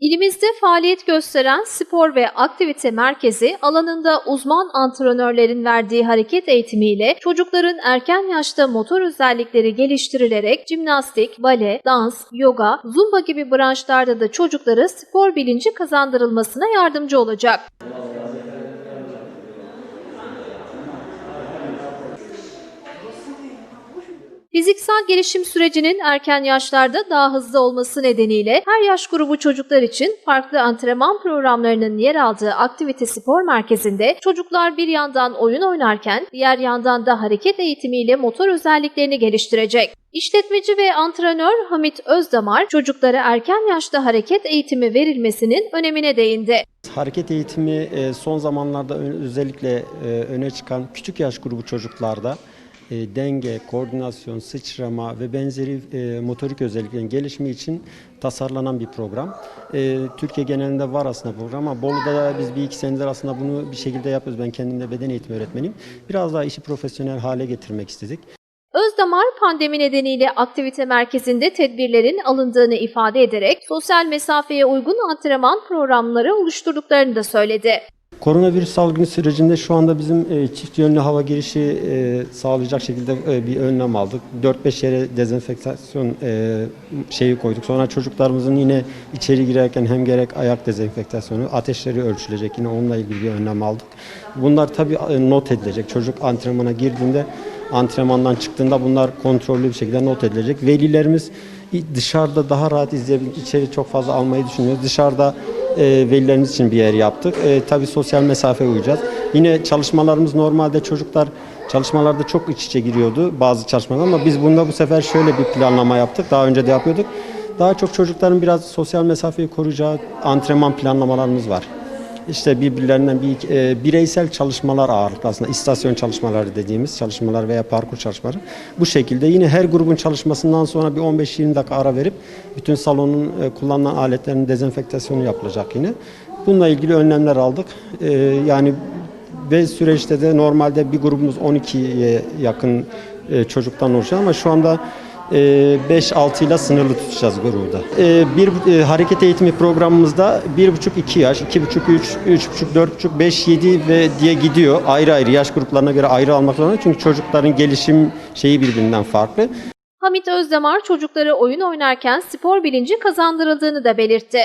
İlimizde faaliyet gösteren spor ve aktivite merkezi alanında uzman antrenörlerin verdiği hareket eğitimiyle çocukların erken yaşta motor özellikleri geliştirilerek jimnastik, bale, dans, yoga, zumba gibi branşlarda da çocuklara spor bilinci kazandırılmasına yardımcı olacak. Fiziksel gelişim sürecinin erken yaşlarda daha hızlı olması nedeniyle her yaş grubu çocuklar için farklı antrenman programlarının yer aldığı aktivite spor merkezinde çocuklar bir yandan oyun oynarken diğer yandan da hareket eğitimiyle motor özelliklerini geliştirecek. İşletmeci ve antrenör Hamit Özdamar çocuklara erken yaşta hareket eğitimi verilmesinin önemine değindi. Hareket eğitimi e, son zamanlarda özellikle e, öne çıkan küçük yaş grubu çocuklarda e, denge, koordinasyon, sıçrama ve benzeri e, motorik özelliklerin gelişimi için tasarlanan bir program. E, Türkiye genelinde var aslında program ama Bolu'da da biz bir iki senedir aslında bunu bir şekilde yapıyoruz. Ben kendim de beden eğitimi öğretmeniyim. Biraz daha işi profesyonel hale getirmek istedik. Özdamar pandemi nedeniyle aktivite merkezinde tedbirlerin alındığını ifade ederek sosyal mesafeye uygun antrenman programları oluşturduklarını da söyledi. Koronavirüs salgını sürecinde şu anda bizim e, çift yönlü hava girişi e, sağlayacak şekilde e, bir önlem aldık. 4-5 yere dezenfektasyon şeyi koyduk. Sonra çocuklarımızın yine içeri girerken hem gerek ayak dezenfektasyonu, ateşleri ölçülecek. Yine onunla ilgili bir önlem aldık. Bunlar tabii not edilecek. Çocuk antrenmana girdiğinde, antrenmandan çıktığında bunlar kontrollü bir şekilde not edilecek. Velilerimiz dışarıda daha rahat izleyebilir. İçeri çok fazla almayı düşünüyoruz. Dışarıda e, velilerimiz için bir yer yaptık. E, tabii sosyal mesafe uyacağız. Yine çalışmalarımız normalde çocuklar çalışmalarda çok iç içe giriyordu bazı çalışmalar ama biz bunda bu sefer şöyle bir planlama yaptık. Daha önce de yapıyorduk. Daha çok çocukların biraz sosyal mesafeyi koruyacağı antrenman planlamalarımız var. İşte birbirlerinden bir e, bireysel çalışmalar ağırlıklı aslında istasyon çalışmaları dediğimiz çalışmalar veya parkur çalışmaları. Bu şekilde yine her grubun çalışmasından sonra bir 15-20 dakika ara verip bütün salonun e, kullanılan aletlerin dezenfektasyonu yapılacak yine. Bununla ilgili önlemler aldık. E, yani ve süreçte de normalde bir grubumuz 12'ye yakın e, çocuktan oluşuyor ama şu anda 5-6 ile sınırlı tutacağız grubu da. E, bir e, hareket eğitimi programımızda 1,5-2 yaş, 2,5-3, 3,5, 4,5, 5, 7 ve diye gidiyor. Ayrı ayrı yaş gruplarına göre ayrı almak zorunda. Çünkü çocukların gelişim şeyi birbirinden farklı. Hamit Özdamar çocuklara oyun oynarken spor bilinci kazandırıldığını da belirtti.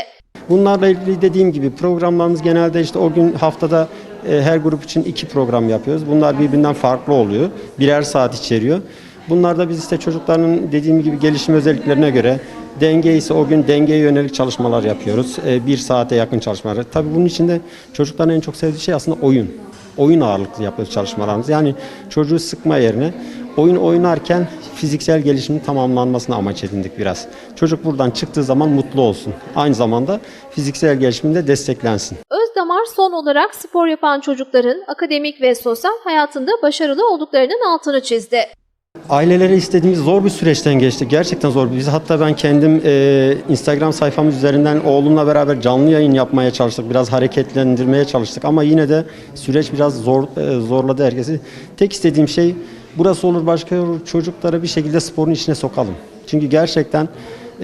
Bunlarla ilgili dediğim gibi programlarımız genelde işte o gün haftada e, her grup için iki program yapıyoruz. Bunlar birbirinden farklı oluyor. Birer saat içeriyor. Bunlarda biz işte çocukların dediğim gibi gelişim özelliklerine göre denge ise o gün dengeye yönelik çalışmalar yapıyoruz. E, bir saate yakın çalışmalar. Tabii bunun içinde çocukların en çok sevdiği şey aslında oyun. Oyun ağırlıklı yapıyoruz çalışmalarımız. Yani çocuğu sıkma yerine oyun oynarken fiziksel gelişimin tamamlanmasını amaç edindik biraz. Çocuk buradan çıktığı zaman mutlu olsun. Aynı zamanda fiziksel gelişiminde desteklensin. Özdamar son olarak spor yapan çocukların akademik ve sosyal hayatında başarılı olduklarının altını çizdi. Ailelere istediğimiz zor bir süreçten geçtik. Gerçekten zor. Biz hatta ben kendim e, Instagram sayfamız üzerinden oğlumla beraber canlı yayın yapmaya çalıştık. Biraz hareketlendirmeye çalıştık ama yine de süreç biraz zor e, zorladı herkesi. Tek istediğim şey burası olur başka olur çocuklara bir şekilde sporun içine sokalım. Çünkü gerçekten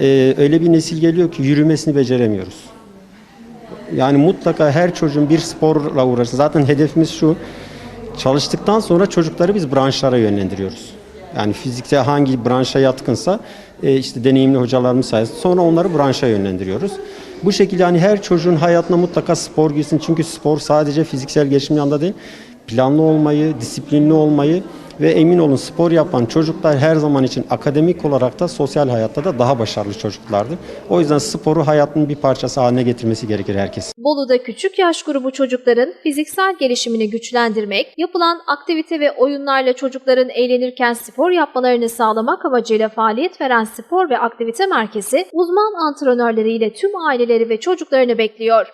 e, öyle bir nesil geliyor ki yürümesini beceremiyoruz. Yani mutlaka her çocuğun bir sporla uğraşsın. Zaten hedefimiz şu. Çalıştıktan sonra çocukları biz branşlara yönlendiriyoruz. Yani fizikte hangi branşa yatkınsa e, işte deneyimli hocalarımız sayesinde sonra onları branşa yönlendiriyoruz. Bu şekilde hani her çocuğun hayatına mutlaka spor girsin. Çünkü spor sadece fiziksel gelişim yanında değil, planlı olmayı, disiplinli olmayı ve emin olun spor yapan çocuklar her zaman için akademik olarak da sosyal hayatta da daha başarılı çocuklardır. O yüzden sporu hayatının bir parçası haline getirmesi gerekir herkes. Bolu'da küçük yaş grubu çocukların fiziksel gelişimini güçlendirmek, yapılan aktivite ve oyunlarla çocukların eğlenirken spor yapmalarını sağlamak amacıyla faaliyet veren spor ve aktivite merkezi uzman antrenörleriyle tüm aileleri ve çocuklarını bekliyor.